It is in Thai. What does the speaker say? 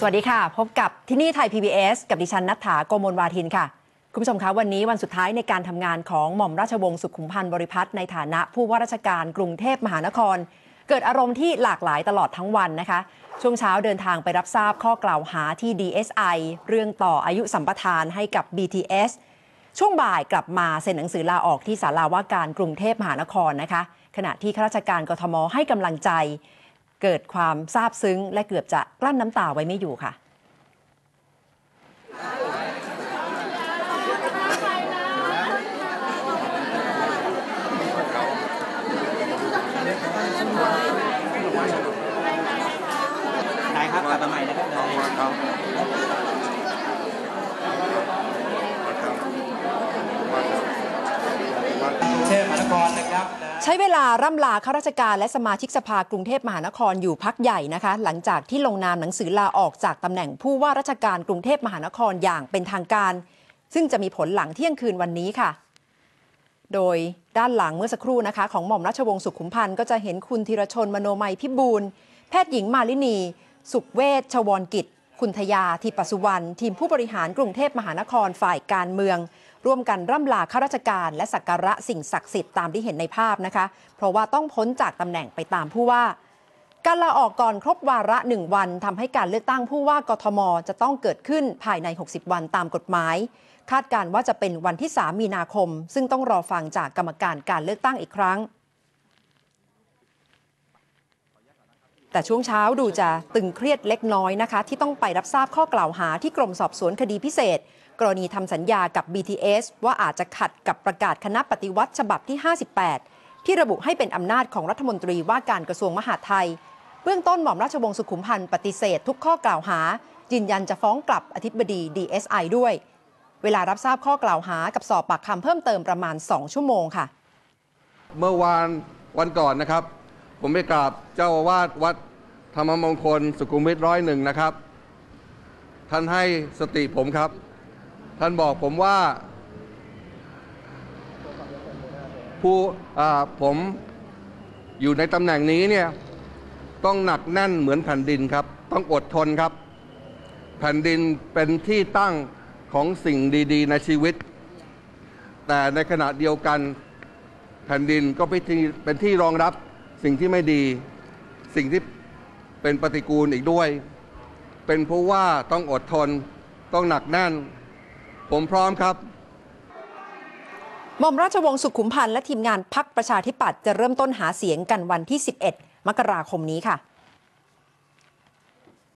สวัสดีค่ะ พบกับที่นี่ไทย PBS กับดิฉันนัฐถาโกมลวาทินค่ะ คุณผู้ชมคะวันนี้วันสุดท้ายในการทำงานของหม่อมราชวงศ์สุขุมพันธ์บริพัตรในฐานะผู้ว่าราชการกรุงเทพมหานคร เกิดอารมณ์ที่หลากหลายตลอดทั้งวันนะคะ ช่วงเช้าเดินทางไปรับทราบข้อกล่าวหาที่ DSI เรื่องต่ออายุสัมปทานให้กับ BTS ช่วงบ่ายกลับมาเซ็นหนังสือลาออกที่ศาลาว่าการกรุงเทพมหานครนะคะ ขณะที่ข้าราชการกทมให้กำลังใจ เกิดความซาบซึ้ง และเกือบจะกลั้นน้ำตาไว้ไม่อยู่ค่ะได้ครับกลับมาใหม่นะครับได้เใช้เวลาร่ำลาข้าราชการและสมาชิกสภากรุงเทพมหานครอยู่พักใหญ่นะคะ หลังจากที่ลงนามหนังสือลาออกจากตำแหน่งผู้ว่าราชการกรุงเทพมหานครอย่างเป็นทางการ ซึ่งจะมีผลหลังเที่ยงคืนวันนี้ค่ะ โดยด้านหลังเมื่อสักครู่นะคะ ของหม่อมราชวงศ์สุขุมพันธ์ก็จะเห็นคุณธีรชนมโนมัยพิบูลแพทย์หญิงมาลินี สุขเวชชวรกิจ คุณทยาทิปสุวรรณทีมผู้บริหารกรุงเทพมหานครฝ่ายการเมือง ร่วมกันร่ำลาข้าราชการ และสักการะสิ่งศักดิ์สิทธิ์ตามที่เห็นในภาพนะคะ เพราะว่าต้องพ้นจากตำแหน่งไปตามผู้ว่า การลาออกก่อนครบวาระหนึ่งวันทำให้การเลือกตั้งผู้ว่ากทม จะต้องเกิดขึ้นภายใน 60 วันตามกฎหมาย คาดการณ์ว่าจะเป็นวันที่ 3 มีนาคม ซึ่งต้องรอฟังจากกรรมการการเลือกตั้งอีกครั้งแต่ช่วงเช้าดูจะตึงเครียดเล็กน้อยนะคะ ที่ต้องไปรับทราบข้อกล่าวหาที่กรมสอบสวนคดีพิเศษ กรณีทำสัญญากับ BTS ว่าอาจจะขัดกับประกาศคณะปฏิวัติฉบับที่ 58 ที่ระบุให้เป็นอำนาจของรัฐมนตรีว่าการกระทรวงมหาดไทย เบื้องต้นหม่อมราชวงศ์สุขุมพันธ์ปฏิเสธทุกข้อกล่าวหา ยืนยันจะฟ้องกลับอธิบดี DSI ด้วย เวลารับทราบข้อกล่าวหากับสอบปากคำเพิ่มเติมประมาณ 2 ชั่วโมงค่ะ เมื่อวานวันก่อนนะครับ ผมไปกราบเจ้าอาวาสวัดธรรมมงคลสุขุมวิทร้อยหนึ่งนะครับ ท่านให้สติผมครับ ท่านบอกผมว่าผู้ผมอยู่ในตำแหน่งนี้เนี่ยต้องหนักแน่นเหมือนแผ่นดินครับ ต้องอดทนครับ แผ่นดินเป็นที่ตั้งของสิ่งดี ๆ ในชีวิต แต่ในขณะเดียวกันแผ่นดินก็เป็นที่เป็นที่รองรับสิ่งที่ไม่ดี สิ่งที่เป็นปฏิกูลอีกด้วย เป็นเพราะว่าต้องอดทนต้องหนักแน่น ผมพร้อมครับหม่อมราชวงศ์สุขุมพันธ์และทีมงานพักประชาธิปัตย์จะเริ่มต้นหาเสียงกันวันที่ 11 มกราคมนี้ค่ะ